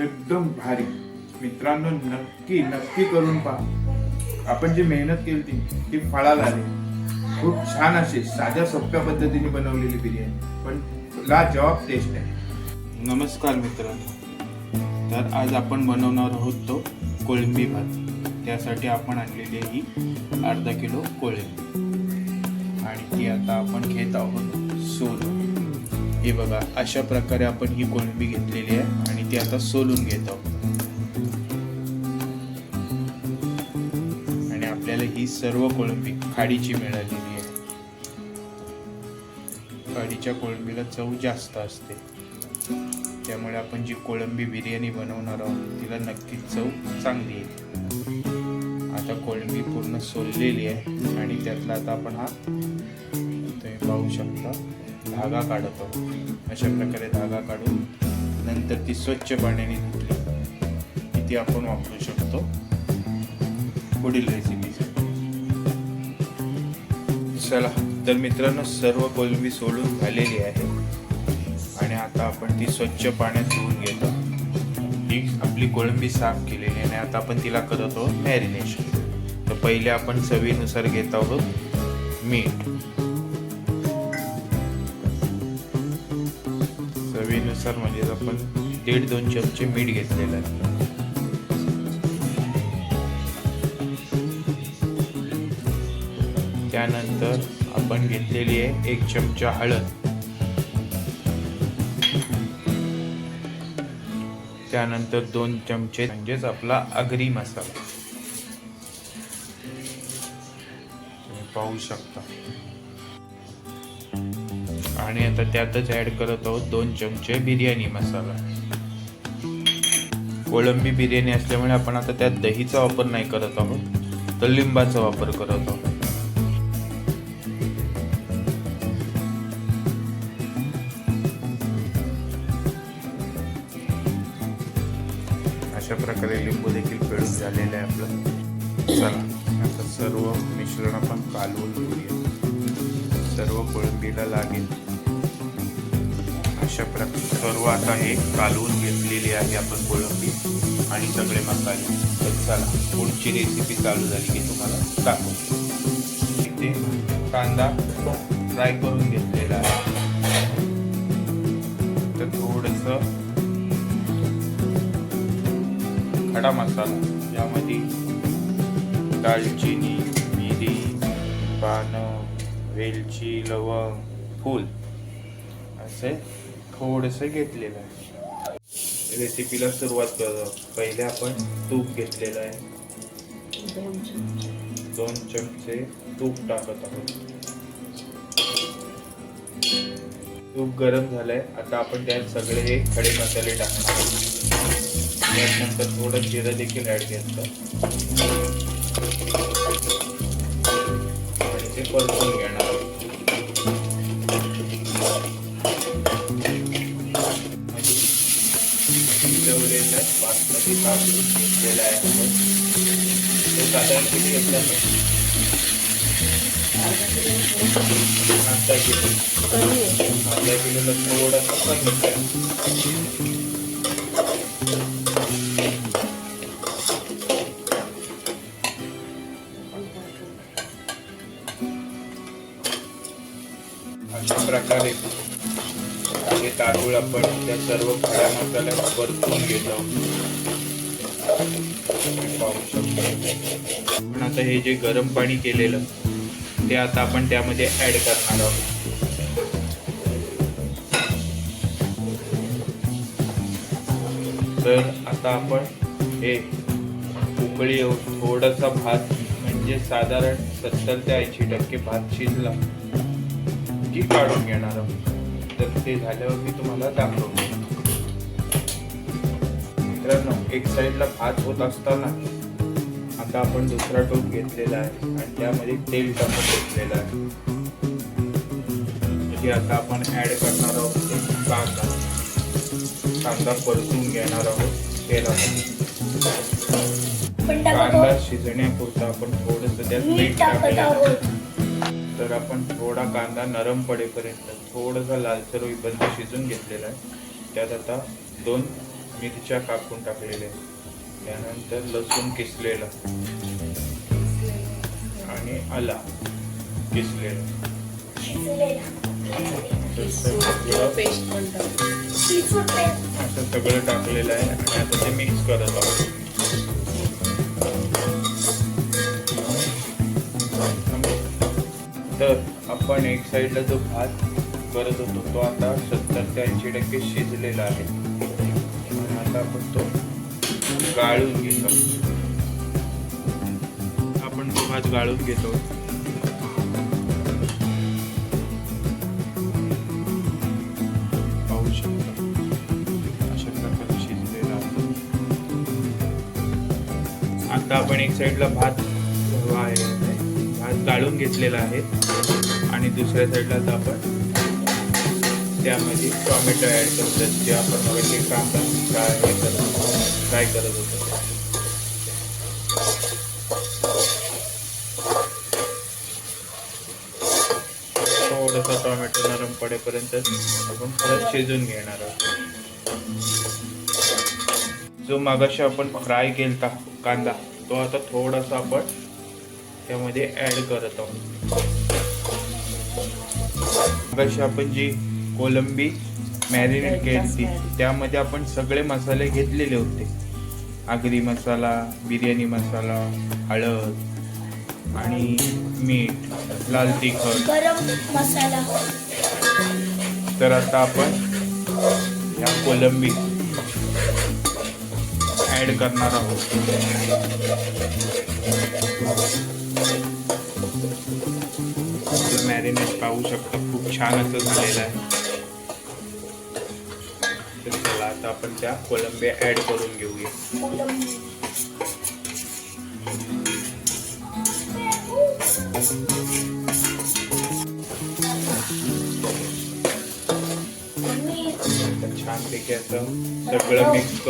एकदम भारी. मित्रांनो नक्की नक्की करून पहा. आपण जी मेहनत केली ती ती फळाला आली खूप छान अशी साध्या सोप्या पद्धतीने बनवलेली बिर्याणी. पण लाजवाब टेस्ट आहे नमस्कार मित्रांनो. तर आज आपण बनवणार आहोत तो कोळंबी भात. त्यासाठी आपण आणलेली ही अर्धा किलो कोळंबी. आणि ती आता आपण घेत आहोत सोलून हे बघा अशा प्रकारे आपण ही कोळंबी घेतलेली आहे आणि ती आता सोलून घेत आहोत. आणि आपल्याला ही सर्व कोळंबी खाडीची मिळालेली आहे. खाडीच्या कोळंबीला चव जास्त असते. त्यामुळे आपण जी कोळंबी बिर्याणी बनवणार आहोत तिला नक्कीच चव चांगली येईल. आता कोळंबी पूर्ण सोललेली आहे आणि त्यातला आता आपण हा तुम्ही पाहू शकता. धागा काढत. अशा प्रकारे धागा काढून नंतर ती स्वच्छ पाण्याने धुतली. की ती आपण वापरू शकतो पुढील रेसिपीसाठी चला तर मित्रांनो सर्व कोळंबी सोडून झालेली आहे. आणि आता आपण ती स्वच्छ पाण्यात धुवून घेतो. ही आपली कोळंबी साफ केलेली आहे आणि आता आपण तिला करत आहोत मॅरिनेशन तर पहिले आपण चवीनुसार घेत आहोत मीठ. चवीनुसार म्हणजे आपण दीड दोन चमचे मीठ घेतलेलं आहे. त्यानंतर आपण घेतलेली आहे एक चमचा हळद. त्यानंतर दोन चमचे म्हणजेच आपला आगरी मसाला. तुम्ही पाहू शकता. आणि आता त्यातच ॲड करत आहोत दोन चमचे बिर्याणी मसाला. कोळंबी बिर्याणी असल्यामुळे आपण आता त्यात दहीचा वापर नाही करत आहोत तर लिंबाचा वापर करत आहोत. अशा प्रकारे लिंबू देखील पिळून झालेलं आहे आपलं. चला आता सर्व मिश्रण आपण कालवून घेऊया. सर्व कोळंबीला लागेल. अशा प्रकारे सर्व आता हे कालवून घेतलेली आहे आपण कोळंबी आणि सगळे मसाले. तर चला पुढची रेसिपी चालू झाली की तुम्हाला दाखवतो. इथे कांदा फ्राय करून घेतलेला आहे. तर थोडंसं खडा मसाला यामध्ये दालचिनी मिरी पानं वेलची लवंग फूल असे थोडंसं घेतलेलं आहे. रेसिपीला सुरुवात करतो पहिले आपण तूप घेतलेलं आहे. दोन चमचे तूप टाकत आहोत. तूप गरम झालंय. आता आपण त्यात सगळे हे खडे मसाले टाकणार आहोत. त्यानंतर थोडं जिरं देखील ऍड घेतलं. आणि ते परतून घेणार शिजवलेलं बासमती तांदूळ घेतलेला आहे आपण तो साधारण किती घेतला अर्धा किलो. अर्धा किलोला अशा प्रकारे हे तांदूळ आपण त्या सर्व खड्या मसाल्यात परतून घेतो. पाहू पण आता हे जे गरम पाणी केलेलं ते आता आपण त्यामध्ये ऍड करणार आहोत. तर आता आपण हे उकळी थोडासा भात म्हणजे साधारण सत्तर ते ऐंशी टक्के भात शिजला की काढून घेणार आहोत. तर ते झाल्यावर मी तुम्हाला दाखवतो मित्रांनो एक साईडला भात होत असताना आता आपण दुसरा टोप घेतलेला आहे आणि त्यामध्ये तेल टाकून घेतलेलं आहे म्हणजे आता आपण ऍड करणार आहोत कांदा कांदा परतून घेणार आहोत तेलामध्ये कांदा. शिजण्यापुरता आपण थोडस त्यात मीठ आहे. आहोत तर आपण थोडा कांदा नरम पडेपर्यंत थोडासा लालसर होईपर्यंत शिजून घेतलेला आहे. त्यात आता दोन मिरच्या कापून टाकलेल्या आहेत. त्यानंतर लसूण किसलेला आणि आला किसलेला. सगळं असं सगळं टाकलेलं आहे आणि आता ते मिक्स करत आहोत. आपण एक साईडला जो भात करत होतो तो आता सत्तर ते ऐंशी टक्के शिजलेला आहे. आता आपण तो गाळून घेतो. आपण तो भात गाळून घेतो. पाहू आता आपण एक साईडला भात आहे भात गाळून घेतलेला आहे. आणि दुसऱ्या साईडला आता आपण त्यामध्ये टोमॅटो ॲड करतात जे आपण पहिले कांदा फ्राय हे करत फ्राय करत होतो. थोडासा टोमॅटो नरम पडेपर्यंत आपण परत शिजून घेणार आहोत. जो मागाशी आपण फ्राय केलता कांदा तो आता थोडासा आपण त्यामध्ये ऍड करत आहोत. मागाशी आपण जी कोलंबी मॅरिनेट केली त्यामध्ये आपण सगळे मसाले घेतलेले होते. आगरी मसाला बिर्याणी मसाला हळद आणि मीठ लाल तिखट. गरम मसाला. तर आता आपण ह्या कोलंबी ऍड करणार आहोत. मॅरिनेट पाहू शकता. खूप छान असं झालेलं आता आपण त्या कोलंबी ऍड करून घेऊया. कोलंबी छानपैकी असं सगळं मिक्स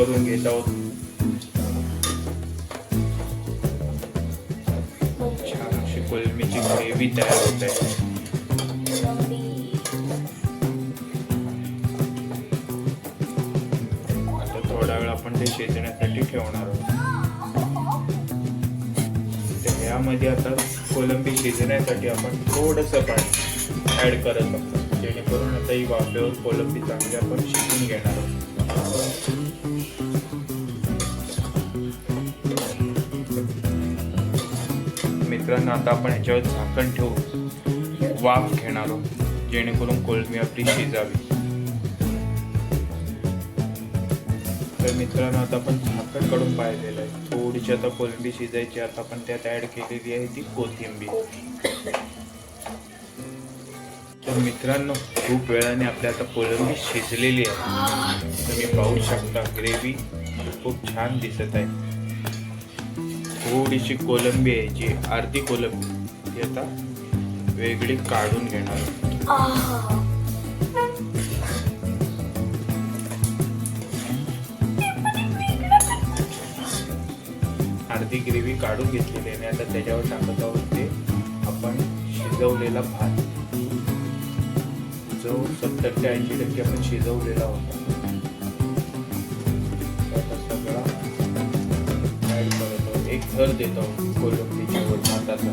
शिजण्यासाठी ठेवणार आहोत. तर यामध्ये आता कोलंबी शिजण्यासाठी आपण थोडंसं पाणी ऍड करत आहोत. जेणेकरून आता ही वाफेवर कोलंबी चांगली आपण शिजून घेणार आहोत. मित्रांनो आता आपण ह्याच्यावर झाकण ठेवून वाफ घेणार आहोत जेणेकरून कोलंबी आपली शिजावी. तर मित्रांनो आता आपण झाकण काढून पाहिलेलं आहे. थोडीशी आता कोलंबी शिजायची आता आपण त्यात ॲड केलेली आहे ती कोथिंबीर. तर मित्रांनो खूप वेळाने आपल्या आता कोलंबी शिजलेली आहे. तुम्ही पाहू शकता ग्रेव्ही खूप छान दिसत आहे. थोडीशी कोलंबी आहे जी अर्धी कोलंबी ती आता वेगळी काढून घेणार अर्धी ग्रेव्ही काढून घेतलेली आहे. आणि आता त्याच्यावर टाकत आहोत ते. आपण शिजवलेला भात. जो सत्तर ते ऐंशी टक्के आपण शिजवलेला होता. सगळा करत आहोत. एक थर देत आहोत कोलंबीच्या वर भाताचा.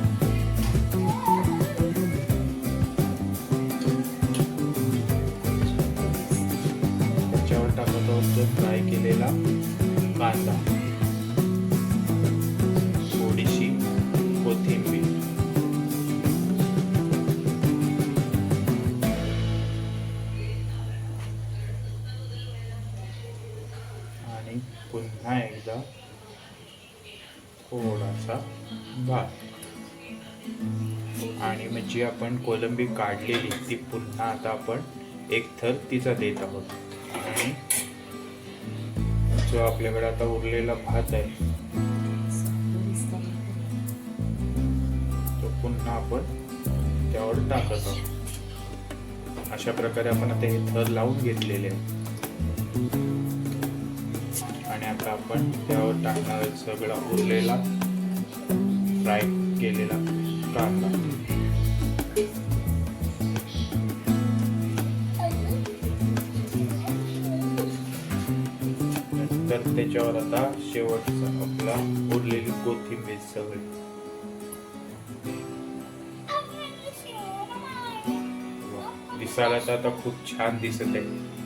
त्याच्यावर टाकत आहोत फ्राय केलेला कांदा. पुन्हा एकदा थोडासा भात आणि मग जी आपण कोलंबी काढलेली ती पुन्हा आता आपण एक थर तिचा देत आहोत. आणि जो आपल्याकडे आता उरलेला भात आहे तो पुन्हा आपण त्यावर टाकत आहोत. अशा प्रकारे आपण आता हे थर लावून घेतलेले आहे. आपण त्यावर टाकणार सगळा उरलेला. फ्राय केलेला कांदा. तर त्याच्यावर आता शेवटचा आपला उरलेली कोथिंबीर सगळी. दिसायला तर आता खूप छान दिसत आहे.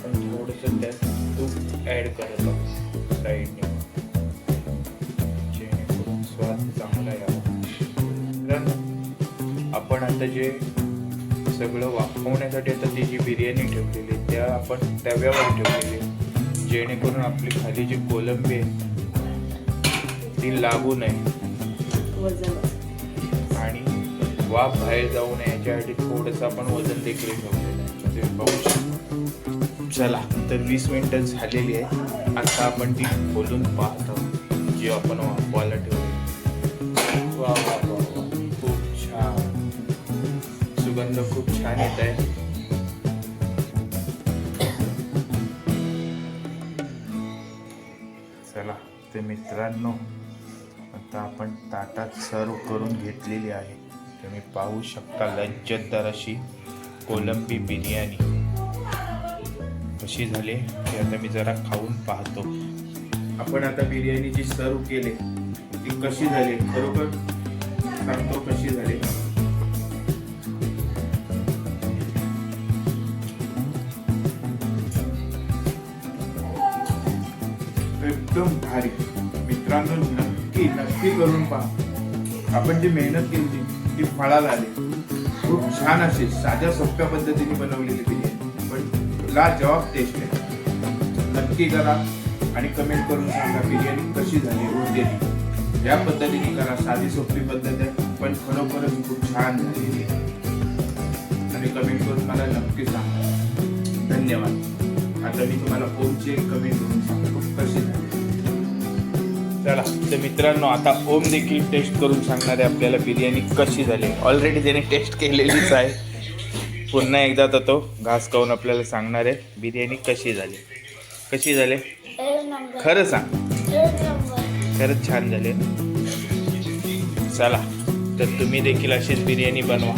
आपण थोडंसं त्यात तूप ऍड करत आहोत. साईडने जेणेकरून स्वाद चांगला यावा. आपण आता जे सगळं वाफवण्यासाठी आता ती जी बिर्याणी ठेवलेली त्या आपण तव्यावर ठेवलेली. जेणेकरून आपली खाली जी कोलंबी आहे ती लागू नये. आणि वाफ बाहेर जाऊ नये याच्यासाठी थोडंसं आपण वजन देखील ठेवलेलं आहे. ते पाहू शकतो. चला तर वीस मिनटं झालेली आहे. आता आपण ती खोलून पाहत. आहोत जी आपण वाफवायला ठेवली वा वा वा वा. खूप छान. सुगंध खूप छान येत आहे. चला ते मित्रांनो आता आपण ताटात सर्व करून घेतलेली आहे. तुम्ही पाहू शकता लज्जतदार अशी कोलंबी बिर्याणी. कशी झाले ते आता मी जरा खाऊन पाहतो. आपण आता बिर्याणी जी सर्व केले. ती कशी झाली? खरोखर सांगतो कशी झाली. एकदम भारी. मित्रांनो नक्की नक्की करून पहा. आपण जी मेहनत केली ती फळाला आली. खूप छान अशी साध्या सोप्या पद्धतीने बनवलेली बिर्याणी. लाजवाब टेस्ट आहे नक्की करा आणि कमेंट करून सांगा बिर्याणी कशी झाली उरलेली या पद्धतीने करा साधी सोपी पद्धत आहे पण खरोखरच खूप छान झालेली आहे. आणि कमेंट करून मला नक्की सांगा. धन्यवाद. आता मी तुम्हाला ओमचे कमेंट करून सांगतो. कशी झाली. चला तर मित्रांनो आता ओम देखील टेस्ट करून सांगणार आहे आपल्याला बिर्याणी कशी झाली. ऑलरेडी त्याने टेस्ट केलेलीच आहे. पुन्हा एकदा तर तो घास खाऊन आपल्याला सांगणार आहे बिर्याणी कशी झाली? कशी झाली? खरं सांग. खरंच छान झाले. चला तर तुम्ही देखील अशीच बिर्याणी बनवा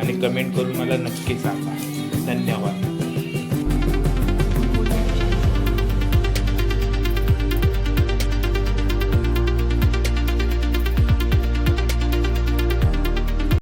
आणि कमेंट करून मला नक्की सांगा. धन्यवाद.